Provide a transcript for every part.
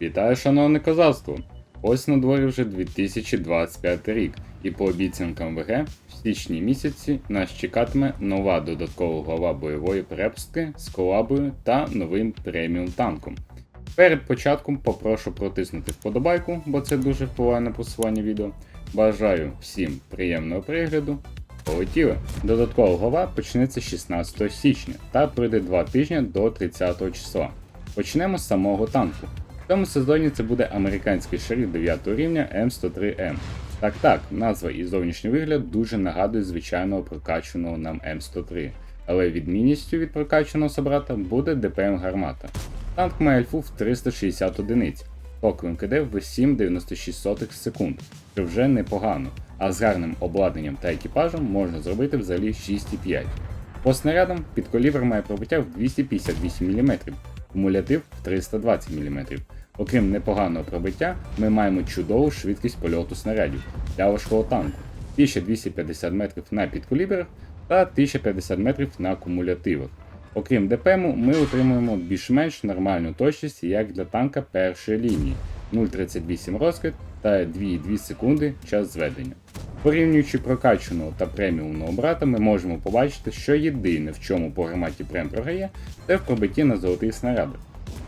Вітаю, шановне козацтво! Ось на дворі вже 2025 рік, і по обіцянкам ВГ в січні місяці нас чекатиме нова додаткова глава бойової перепустки з колабою та новим преміум танком. Перед початком попрошу протиснути вподобайку, бо це дуже впливає на просування відео. Бажаю всім приємного перегляду. Полетіли! Додаткова глава почнеться 16 січня та пройде 2 тижні до 30 числа. Почнемо з самого танку. В цьому сезоні це буде американський шериф 9 рівня М103М. Так так, назва і зовнішній вигляд дуже нагадує звичайного прокачаного нам М103, але відмінністю від прокачаного собрата буде ДПМ гармата. Танк має альфу в 360 одиниць, поклик КД в 7,96 секунд, що вже непогано, а з гарним обладнанням та екіпажем можна зробити взагалі 6,5. По снарядам підколівер має пробиття в 258 мм, кумулятив в 320 мм. Окрім непоганого пробиття, ми маємо чудову швидкість польоту снарядів для важкого танку 1250 метрів на підколіберах та 1050 метрів на кумулятивах. Окрім ДПМу, ми отримуємо більш-менш нормальну точність як для танка першої лінії 0,38 розкид та 2,2 секунди час зведення. Порівнюючи прокачаного та преміумного брата, ми можемо побачити, що єдине, в чому по гарматі прем програє, це в пробитті на золотих снарядах,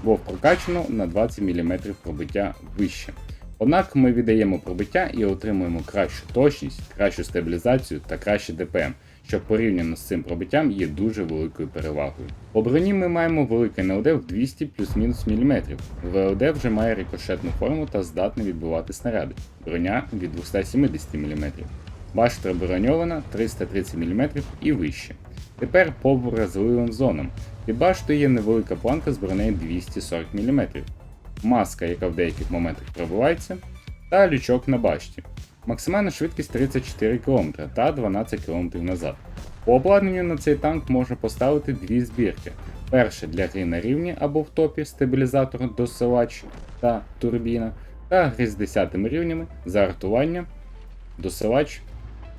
бо прокачано на 20 мм пробиття вище. Однак ми віддаємо пробиття і отримуємо кращу точність, кращу стабілізацію та краще ДПМ, що порівняно з цим пробиттям є дуже великою перевагою. По броні ми маємо велике НЛД в 200 плюс-мінус мм. ВЛД вже має рикошетну форму та здатний відбивати снаряди. Броня від 270 мм. Башта броньована 330 мм і вище. Тепер по вразливим зонам. Під баштою є невелика планка з бронею 240 мм, маска, яка в деяких моментах пробивається, та лючок на башті. Максимальна швидкість 34 км та 12 км назад. По обладнанню на цей танк можна поставити дві збірки. Перша для гри на рівні або в топі стабілізатор досилач та турбіна, та гри з 10 рівнями зартування, досилач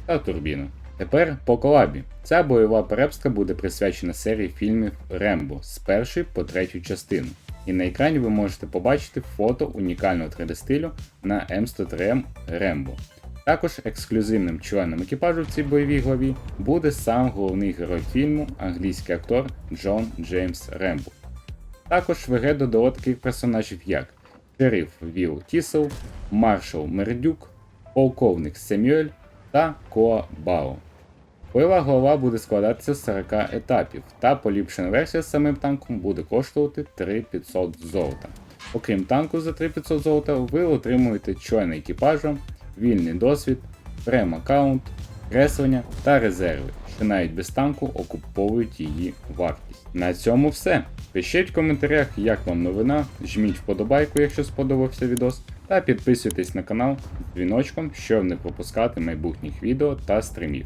та турбіна. Тепер по колабі. Ця бойова перепстка буде присвячена серії фільмів Рембо з першої по третю частину. І на екрані ви можете побачити фото унікального 3D стилю на М103М Рембо. Також ексклюзивним членом екіпажу в цій бойовій главі буде сам головний герой фільму, англійський актор Джон Джеймс Рембо. Також ВГ додало таких персонажів як шериф Віл Тісел, маршал Мердюк, полковник Семюель та Коа Бао. Бойова глава буде складатися з 40 етапів, та поліпшена версія з самим танком буде коштувати 3500 золота. Окрім танку за 3500 золота, ви отримуєте члени екіпажу, вільний досвід, прем-аккаунт, креслення та резерви, що навіть без танку окуповують її вартість. На цьому все. Пишіть в коментарях, як вам новина, жміть вподобайку, якщо сподобався відос, та підписуйтесь на канал з дзвіночком, щоб не пропускати майбутніх відео та стрімів.